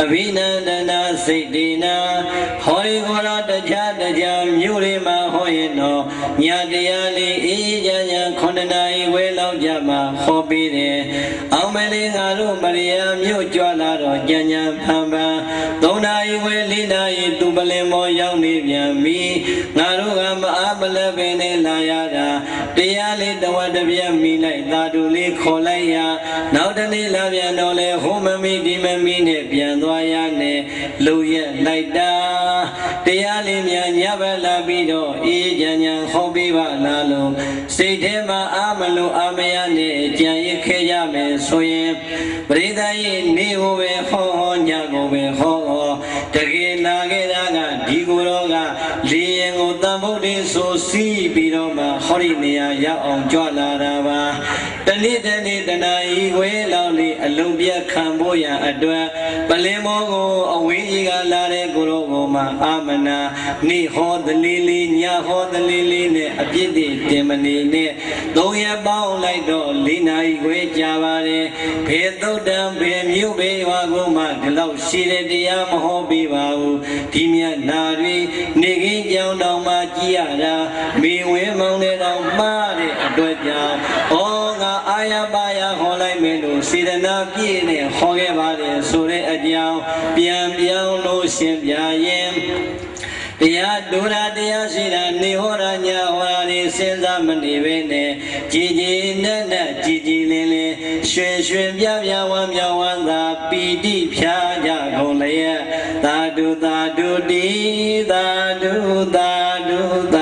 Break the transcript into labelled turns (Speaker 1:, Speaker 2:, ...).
Speaker 1: အဘိနန္ဒနာစိတ်တေနာဟောဒီကောရတခြားတခြားမြို့တွေမှာဟော ရင်တော့ညာတရားလေးအေးချမ်းချမ်းခုနှစ်နာရီဝဲလောက်ကြမှာဟောပေးတယ်အောင်မလေးငါတို့မရိယာမြို့ကြွလာတော့ကြံကြံဖန်ဖန်သုံးနာရီဝဲလေးနာရီသူပလင်မောရောက်နေပြန်ပြီငါတို့ကမအားမလဲပင်နဲ့လာရတာတရားလေးတဝတ်တစ်ပြက်မိလိုက်သာဓုလေးခေါ်လိုက်ရနောက်တနေ့လာပြန်တော့လေဟိုမမီဒီမမီနဲ့ပြန်သွားရနဲ့လူရက်လိုက်တာ တရားလေးများညဘက်လာပြီးတော့အေးကြံကြံဟောပေးပါလားလို့စိတ်ထဲမှာအာမလို့အာမရနဲ့ကြံရခဲ့ကြမယ်ဆိုရင်ပရိသတ်ရဲ့နေကိုပဲဟောဟောညကိုပဲဟောဟောတကယ်လာခဲ့တာကဒီကိုယ်တော်ကလေရင်ကိုတန်ဖို့တေဆိုစီးပြီးတော့မှဟောဒီနေရာရောက်အောင်ကြွလာတာပါ တနေ့တနေ့တနာဤဝဲလောက်လေးအလုံးပြတ်ခံဖို့ရန်အတွက်ပလင်မောကိုအဝေးကြီးကလာတဲ့ကိုယ်တော်ကိုမှအာမနာနေဟောသလေးလေးညဟောသလေးလေးနဲ့အပြစ်တွေတင်မနေနဲ့သုံးရက်ပေါင်းလိုက်တော့လေးနာရီခွဲကြာပါတယ်ဘယ်သုတ်တံဘယ်မြို့ဘယ်ရွာကိုမှဒီလောက်ရှိတဲ့တရားမဟောပေးပါဘူးဒီမြတ်နာတွေနေခင်းကြောင်တောင်မှကြည်ရတာမေဝဲမောင်းတဲ့တောင်မှားတဲ့အတွက်ကြောင့်ဩ ငါအာရပါရဟောလိုက်မယ်လို့စေတနာပြည့်နဲ့ဟောခဲ့ပါတယ်ဆိုတဲ့အကြောင်းပြန်ပြောင်းလို့ရှင်းပြရင်တရားဒုရတရားရှိတာနေဟောတာညာဟောတာနေစဉ်းစားမနေပဲနဲ့ကြည်ကြည်နဲ့နဲ့ကြည်ကြည်လင်းလင်းရွှင်ရွှင်ပြပြဝမ်းမြောက်ဝမ်းသာပီတိဖြာကြကုန်လျက်သာဓုသာဓုတိသာဓုသာဓုသာ